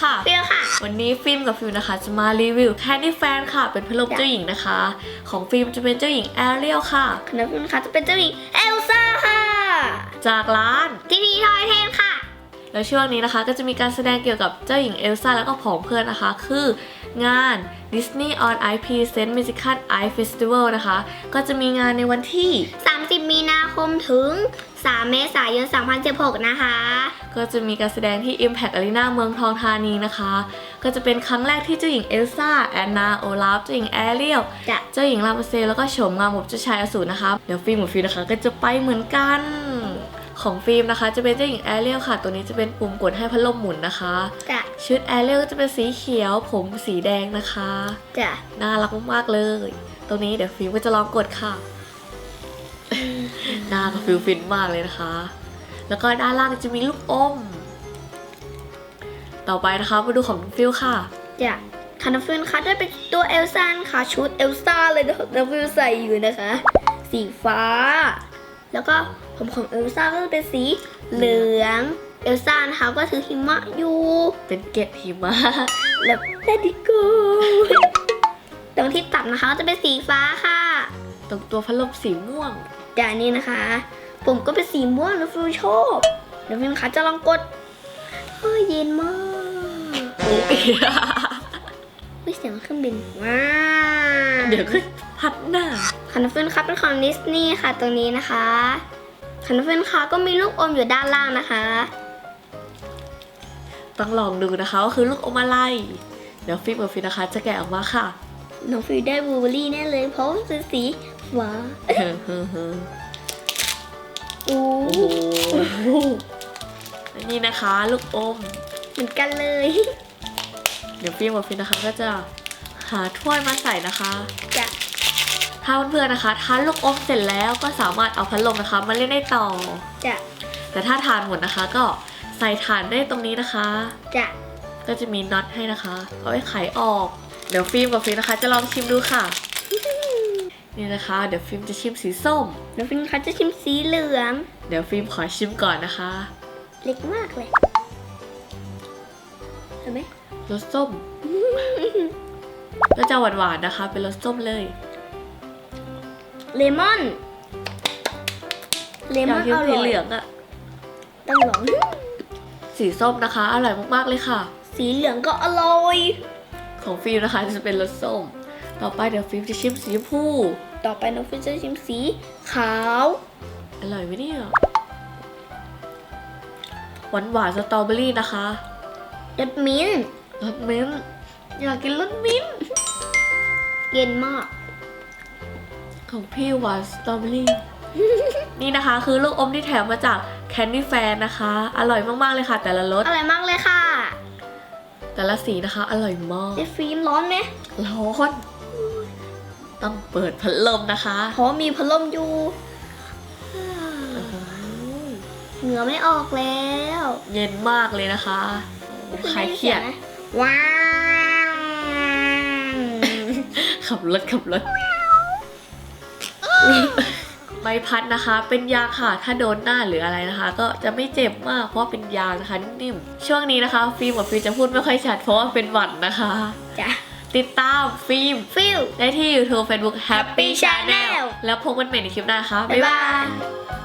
ค่ะ เปรี้ยวค่ะ วันนี้ฟิล์มกับฟิวนะคะ จะมารีวิวแคนดี้แฟนค่ะ เป็นพัดลมจ้ะเจ้าหญิงนะคะ ของฟิล์มจะเป็นเจ้าหญิงแอเรียลค่ะขนมปังค่ะจะเป็นเจ้าหญิงเอลซ่าค่ะ จากร้านทีพีทอยเทนค่ะ แล้วช่วงนี้นะคะก็จะมีการแสดงเกี่ยวกับเจ้าหญิงเอลซ่าแล้วก็ผองเพื่อนนะคะ คืองาน Disney on Ice Present Musical Ice Festival นะคะ ก็จะมีงานในวันที่ 30 มีนาคมถึง 3 เมษายน 2016 นะคะ ก็จะมีการแสดงที่ Impact Arena เมืองทองธานีนะคะ ก็จะเป็นครั้งแรกที่เจ้าหญิงเอลซ่าแอนนาโอลาฟเจ้าหญิงแอเรียลจะเจ้าหญิงลามาเซลแล้วก็โฉมงามของเจ้าชายอสูรนะคะ เดี๋ยวฟิล์มกับฟิล์มนะคะ ก็จะไปเหมือนกัน ของฟิล์มนะคะ จะเป็นเจ้าหญิงแอเรียลค่ะ ตัวนี้จะเป็นปุ่มกดให้พัดลมหมุนนะคะจะชุดแอเรียลจะเป็นสีเขียว ผมสีแดงนะคะจะน่ารักมากๆเลยตรงนี้เดี๋ยวฟิล์มก็จะลองกดค่ะหน้ากับฟิลฟินมากเลยนะคะ แล้วก็ด้านล่างจะมีลูกอม ต่อไปนะคะมาดูของฟิลค่ะจะคานาฟินค่ะได้เป็นตัวเอลซ่าค่ะชุดเอลซ่าเลยนะนาฟินใส่อยู่นะคะ สีฟ้า แล้วก็ผมของเอลซ่าก็จะเป็นสีเหลืองเอลซ่านะคะก็ถือหิมะอยู่เป็นเกล็ดหิมะแล้ว Let it go ตรงที่ตัดนะคะก็จะเป็นสีฟ้าค่ะ ตรงตัวพัดลมสีม่วงแต่อันนี้นะคะ ผมก็เป็นสีม่วงนะฟิวชอบเดี๋ยวฟิวคะจะลองกดเฮ้ยเย็นมากโอ้ยวิเสียงเครื่องบินว้าวเดี๋ยวก็ พัดหน้าคานาฟินครับเป็นของดิสนีย์ค่ะตรงนี้นะคะคานาฟินค่ะก็มีลูกอมอยู่ด้านล่างนะคะ ต้องลองดูนะคะว่าคือลูกอมอะไร เดี๋ยวฟิล์มกับฟิลนะคะ จะแกะออกมาค่ะ น้องฟิวได้บลูเบอร์รี่แน่เลยเพราะว่ามันเป็นสีฟ้าเฮ้อเฮ้อเฮ้ออู้โอ้โหอันนี้นะคะ ลูกอม เหมือนกันเลย เดี๋ยวฟิล์มกับฟิลนะคะก็จะหาถ้วยมาใส่นะคะ จะ ถ้าเพื่อนๆนะคะทานลูกอมเสร็จแล้วก็สามารถเอาพัดลมนะคะ มาเล่นได้ต่อ จะแต่ถ้าทานหมดนะคะ ก็ใส่ฐานได้ตรงนี้นะคะ จะก็จะมีน็อตให้นะคะเอาไว้ไขออก เดี๋ยวฟิล์มกับฟิล์มนะคะ จะลองชิมดูค่ะ นี่นะคะ เดี๋ยวฟิล์มจะชิมสีส้ม น้องฟิวคะจะชิมสีเหลือง เดี๋ยวฟิล์มขอชิมก่อนนะคะเล็กมากเลยเห็นไหมรสส้ม ก็จะหวานๆนะคะ เป็นรสส้มเลย เลมอน เลอมยาอกนกินอสีร่อยเหลืองอะต้องลองสีส้มนะคะ อร่อยมากๆเลยค่ะ สีเหลืองก็อร่อย ของฟิล์มนะคะจะเป็นรสส้ม ต่อไปเดี๋ยวฟิล์มจะชิมสีชมพู ต่อไปน้องฟิวจะชิมสีขาว อร่อยไหมเนี่ย หวานหวานๆสตรอเบอรี่นะคะรสมิ้นท์รสมิ้นท์อยากกินรสมิ้นท์เย็นมาก ของพี่หวานสตรอเบอรี่นี่นะคะคือลูกอมที่แถมมาจากแคนดี้แฟนนะคะ อร่อยมากๆเลยค่ะ แต่ละรสอร่อยมากเลยค่ะ แต่ละสีนะคะ อร่อยมากเจฟิล์มร้อนไหมร้อนต้องเปิดพัดลมนะคะ เพราะว่ามีพัดลมอยู่เหงื่อไม่ออกแล้ว เย็นมากเลยนะคะคลายเครียดว้าวขับรถขับรถ ใบพัดนะคะ เป็นยางค่ะ ถ้าโดนหน้าหรืออะไรนะคะ ก็จะไม่เจ็บมาก เพราะว่าเป็นยางนะคะนิ่มๆ ช่วงนี้นะคะ ฟิล์มกับฟิล์มจะพูดไม่ค่อยชัดเพราะว่าเป็นหวัดนะคะ จ้ะ ติดตามฟิล์มฟิลได้ที่ YouTube Facebook Happy Happy Channel Channel แล้วพบกันใหม่ในคลิปหน้านะคะบ๊ายบายบ๊ายบาย